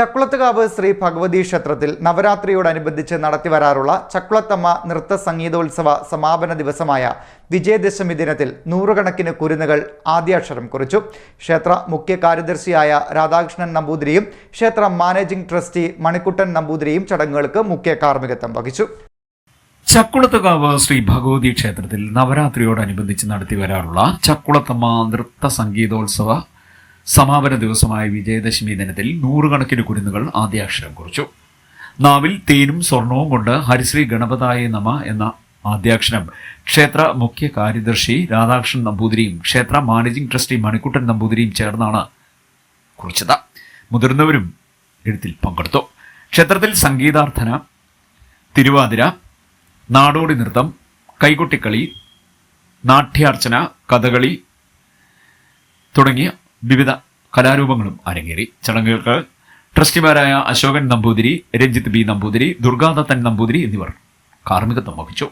ചക്കുളത്തുകാവ് ശ്രീ ഭഗവതി ക്ഷേത്രത്തിൽ നവരാത്രിയോടനുബന്ധിച്ച് നടത്തിവരാറുള്ള ചക്കുളത്തമ്മ നൃത്ത സംഗീതോത്സവ സമാപന ദിവസമായ വിജയദശമി ദിനത്തിൽ നൂറുകണക്കിന് കുരുന്നുകൾ ആദ്യാക്ഷരം കുറിച്ചു. ക്ഷേത്ര മുഖ്യ കാര്യദർശിയായ രാധാകൃഷ്ണൻ നമ്പൂതിരിയും ക്ഷേത്ര മാനേജിംഗ് ട്രസ്റ്റി മണിക്കുട്ടൻ നമ്പൂതിരിയും ചടങ്ങുകൾക്ക് മുഖ്യ കാർമ്മികത്വം വഹിച്ചു. ചക്കുളത്തുകാവ് ശ്രീ ഭഗവതി ക്ഷേത്രത്തിൽ നവരാത്രിയോടനുബന്ധിച്ച് നടത്തി വരാറുള്ള ചക്കുളത്തമ്മ നൃത്ത സംഗീതോത്സവ സമാപന ദിവസമായ വിജയദശമി ദിനത്തിൽ നൂറുകണക്കിന് കുരുന്നുകൾ ആദ്യാക്ഷരം കുറിച്ചു. നാവിൽ തേനും സ്വർണവും കൊണ്ട് ഹരിശ്രീ ഗണപതായ നമ എന്ന ആദ്യാക്ഷരം ക്ഷേത്ര മുഖ്യ കാര്യദർശി രാധാകൃഷ്ണൻ നമ്പൂതിരിയും ക്ഷേത്ര മാനേജിംഗ് ട്രസ്റ്റി മണിക്കുട്ടൻ നമ്പൂതിരിയും ചേർന്നാണ് കുറിച്ചത്. മുതിർന്നവരും എഴുത്തിൽ പങ്കെടുത്തു. ക്ഷേത്രത്തിൽ സംഗീതാർത്ഥന തിരുവാതിര നാടോടി നൃത്തം കൈകൊട്ടിക്കളി നാട്യാർച്ചന കഥകളി തുടങ്ങിയ വിവിധ കലാരൂപങ്ങളും അരങ്ങേറി. ചടങ്ങുകൾക്ക് ട്രസ്റ്റിമാരായ അശോകൻ നമ്പൂതിരി രഞ്ജിത്ത് ബി നമ്പൂതിരി ദുർഗാദത്തൻ നമ്പൂതിരി എന്നിവർ കാർമ്മികത്വം വഹിച്ചു.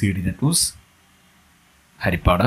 C D Net News Harippad.